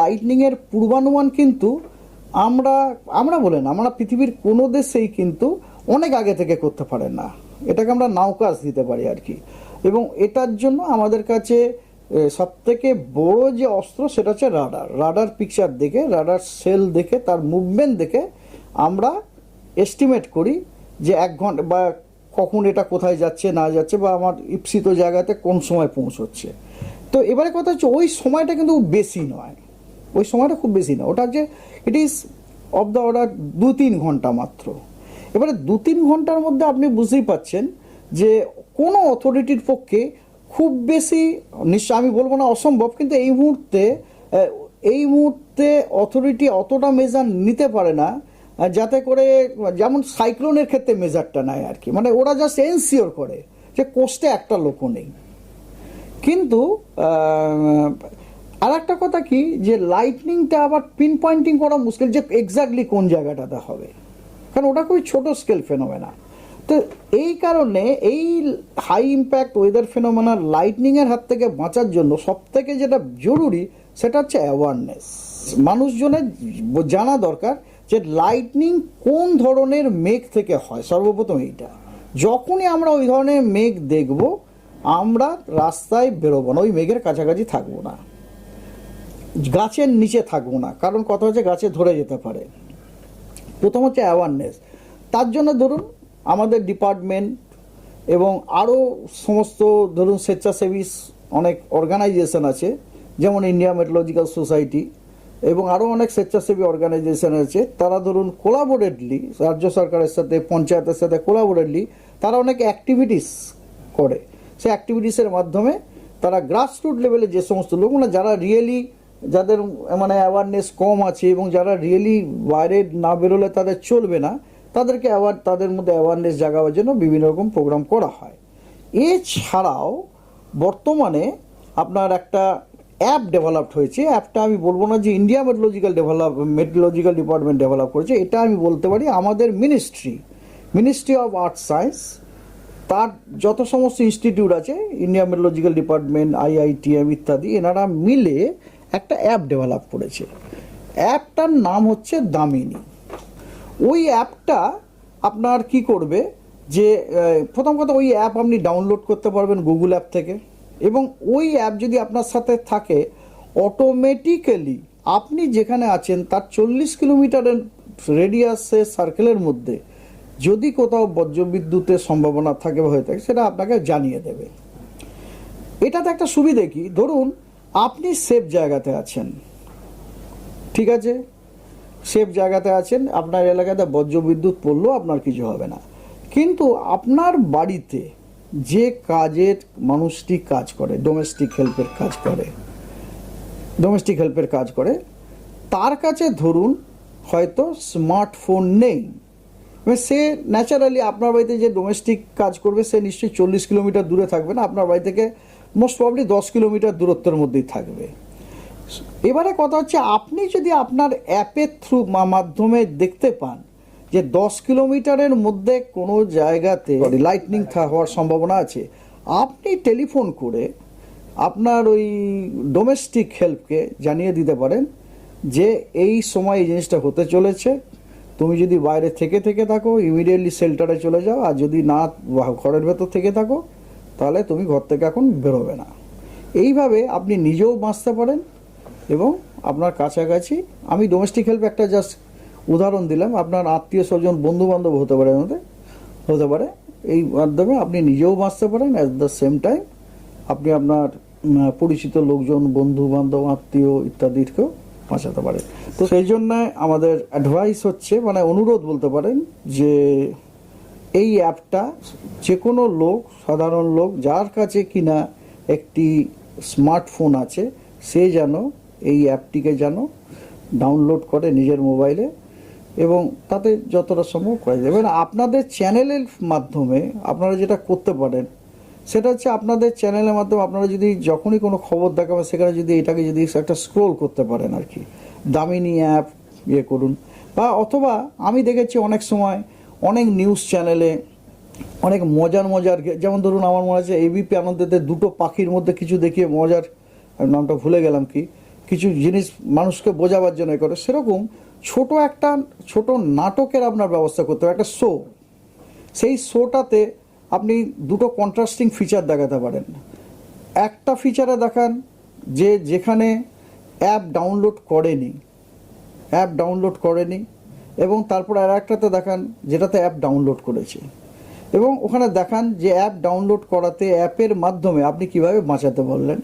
লাইটনিংয়ের পূর্বানুমান কিন্তু আমরা আমরা বলে না, আমরা পৃথিবীর কোনো দেশেই কিন্তু অনেক আগে থেকে করতে পারে না। এটাকে আমরা নাওকাজ দিতে পারি আর কি। এবং এটার জন্য আমাদের কাছে সব থেকে বড় যে অস্ত্র সেটা হচ্ছে রাডার। রাডার পিকচার দেখে, রাডার সেল দেখে, তার মুভমেন্ট দেখে আমরা এস্টিমেট করি যে এক ঘণ্টা বা কখন এটা কোথায় যাচ্ছে, না যাচ্ছে বা আমার ইপ্সিত জায়গাতে কোন সময় পৌঁছচ্ছে। তো এবারে কথা হচ্ছে ওই সময়টা কিন্তু বেশি নয়। ওই সময়টা খুব বেশি না। ওটা যে it is of the order দু তিন ঘণ্টা মাত্র। এবারে দু তিন ঘণ্টার মধ্যে আপনি বুঝতেই পাচ্ছেন যে কোনো অথরিটির পক্ষে খুব বেশি নিশ্চয় আমি বলব না অসম্ভব, কিন্তু এই মুহূর্তে এই মুহূর্তে অথরিটি অতটা মেজার নিতে পারে না যাতে করে, যেমন সাইক্লোনের ক্ষেত্রে মেজারটা নেয় আর কি। মানে ওরা জাস্ট এনসিওর করে যে কোস্টে একটা লোকও নেই। কিন্তু আর একটা কথা কি, যে লাইটনিংটা আবার পিন পয়েন্টিং করা মুশকিল যে এক্স্যাক্টলি কোন জায়গাটাতে হবে। কারণ ওটা খুবই ছোট স্কেল ফেনোমেনা তো এই কারণে এই হাই ইম্প্যাক্ট ওয়েদার ফেনোমেনা লাইটনিংয়ের হাত থেকে বাঁচার জন্য সব থেকে যেটা জরুরি, সেটা হচ্ছে অ্যাওয়ারনেস মানুষজনের জানা দরকার যে লাইটনিং কোন ধরনের মেঘ থেকে হয়, সর্বপ্রথম এইটা। যখনই আমরা ওই ধরনের মেঘ দেখব, আমরা রাস্তায় বেরোবো না, ওই মেঘের কাছাকাছি থাকব না। গাছের নিচে থাকব না। কারণ কথা হচ্ছে গাছে ধরে যেতে পারে। প্রথম হচ্ছে অ্যাওয়ারনেস তার জন্য ধরুন আমাদের ডিপার্টমেন্ট এবং আরও সমস্ত ধরুন স্বেচ্ছাসেবী অনেক অর্গানাইজেশন আছে, যেমন ইন্ডিয়া মেট্রোলজিক্যাল সোসাইটি এবং আরও অনেক স্বেচ্ছাসেবী অর্গানাইজেশন আছে। তারা ধরুন কোলাবোরেটলি রাজ্য সরকারের সাথে, পঞ্চায়েতের সাথে কোলাবোরেটলি তারা অনেক অ্যাক্টিভিটিস করে। সেই অ্যাক্টিভিটিসের মাধ্যমে তারা গ্রাসরুট লেভেলে যে সমস্ত লোক মানে যারা রিয়েলি যাদের মানে অ্যাওয়ারনেস কম আছে এবং যারা রিয়েলি বাইরে না বেরোলে তাদের চলবে না, তাদেরকে অ্যাওয়ার তাদের মধ্যে অ্যাওয়ারনেস জাগাবার জন্য বিভিন্ন রকম প্রোগ্রাম করা হয়। এছাড়াও বর্তমানে আপনার একটা অ্যাপ ডেভেলপড হয়েছে। অ্যাপটা আমি বলব না যে India meteorological develop meteorological department develop করেছে। এটা আমি বলতে পারি আমাদের ministry ministry of earth science তার যত সমস্ত ইনস্টিটিউট আছে ইন্ডিয়া মেট্রোলজিক্যাল ডিপার্টমেন্ট আইআইটিএম ইত্যাদি, এনারা মিলে একটা অ্যাপ ডেভেলপ করেছে। অ্যাপটার নাম হচ্ছে দামিনী ওই অ্যাপটা আপনার কি করবে যে প্রথম কথা ওই অ্যাপ আপনি ডাউনলোড করতে পারবেন গুগল অ্যাপ থেকে এবং ওই অ্যাপ যদি আপনার সাথে থাকে অটোমেটিক্যালি আপনি যেখানে আছেন তার চল্লিশ কিলোমিটারের রেডিয়াসের সার্কেলের মধ্যে যদি কোথাও বজ্রবিদ্যুতের সম্ভাবনা থাকে বা হয়ে থাকে, সেটা আপনাকে জানিয়ে দেবে। এটাতে একটা সুবিধে কি? ধরুন আপনি সেফ জায়গাতে আছেন। ঠিক আছে? সেফ জায়গাতে আছেন, আপনার এলাকাতে বজ্রবিদ্যুৎ পড়লেও আপনার কিছু হবে না। কিন্তু আপনার বাড়িতে যে কাজের মানুষটি কাজ করে ডোমেস্টিক হেল্পের কাজ করে ডোমেস্টিক হেল্পের কাজ করে, তার কাছে ধরুন হয়তো স্মার্টফোন নেই। এবার সে ন্যাচারালি আপনার বাড়িতে যে ডোমেস্টিক কাজ করবে, সে নিশ্চয়ই চল্লিশ কিলোমিটার দূরে থাকবে না, আপনার বাড়ি থেকে মোস্ট প্রবলি দশ কিলোমিটার দূরত্বের মধ্যেই থাকবে। এবারে কথা হচ্ছে, আপনি যদি আপনার অ্যাপের থ্রু মাধ্যমে দেখতে পান যে দশ কিলোমিটারের মধ্যে কোনো জায়গাতে লাইটনিং হওয়ার সম্ভাবনা আছে, আপনি টেলিফোন করে আপনার ওই ডোমেস্টিক হেল্পকে জানিয়ে দিতে পারেন যে এই সময় এই জিনিসটা হতে চলেছে। তুমি যদি বাইরে থেকে থেকে থাকো ইমিডিয়েটলি শেল্টারে চলে যাও, আর যদি না ঘরের ভেতর থেকে থাকো তাহলে তুমি ঘর থেকে এখন বেরোবে না। এইভাবে আপনি নিজেও বাঁচতে পারেন এবং আপনার কাছাকাছি, আমি ডোমেস্টিক হেল্প একটা জাস্ট উদাহরণ দিলাম, আপনার আত্মীয় স্বজন বন্ধু বান্ধব হতে পারে মধ্যে হতে পারে। এই মাধ্যমে আপনি নিজেও বাঁচতে পারেন অ্যাট দ্য সেম টাইম আপনি আপনার পরিচিত লোকজন বন্ধু বান্ধব আত্মীয় ইত্যাদিকেও বাঁচাতে পারেন। তো সেই জন্য আমাদের অ্যাডভাইস হচ্ছে মানে অনুরোধ বলতে পারেন যে এই অ্যাপটা যে কোনো লোক, সাধারণ লোক, যার কাছে কিনা একটি স্মার্টফোন আছে, সে যেন এই অ্যাপটিকে যেন ডাউনলোড করে নিজের মোবাইলে এবং তাতে যতটা সম্ভব করা যাবে এবার আপনাদের চ্যানেলের মাধ্যমে আপনারা যেটা করতে পারেন, সেটা হচ্ছে আপনাদের চ্যানেলের মাধ্যমে আপনারা যদি যখনই কোনো খবর দেখাবেন, সেখানে যদি এটাকে যদি একটা স্ক্রোল করতে পারেন আর কি। দামিনী অ্যাপ ইয়ে করুন। বা অথবা আমি দেখেছি অনেক সময় অনেক নিউজ চ্যানেলে অনেক মজার মজার যেমন ধরুন আমার মনে আছে এবিপি আনন্দেতে দুটো পাখির মধ্যে কিছু দেখিয়ে মজার নামটা ভুলে গেলাম কি, কিছু জিনিস মানুষকে বোঝাবার জন্য করে। সেরকম ছোট একটা, ছোট নাটকের আপনার ব্যবস্থা করতে হবে, একটা শো সেই শোটাতে আপনি দুটো কন্ট্রাস্টিং ফিচার দেখাতে পারেন। একটা ফিচারে দেখান যে যেখানে অ্যাপ ডাউনলোড করেনি। অ্যাপ ডাউনলোড করেনি। এবং তারপর আর একটাতে দেখান যেটাতে অ্যাপ ডাউনলোড করেছে। এবং ওখানে দেখান যে অ্যাপ ডাউনলোড করাতে অ্যাপের মাধ্যমে আপনি কীভাবে বাঁচাতে বললেন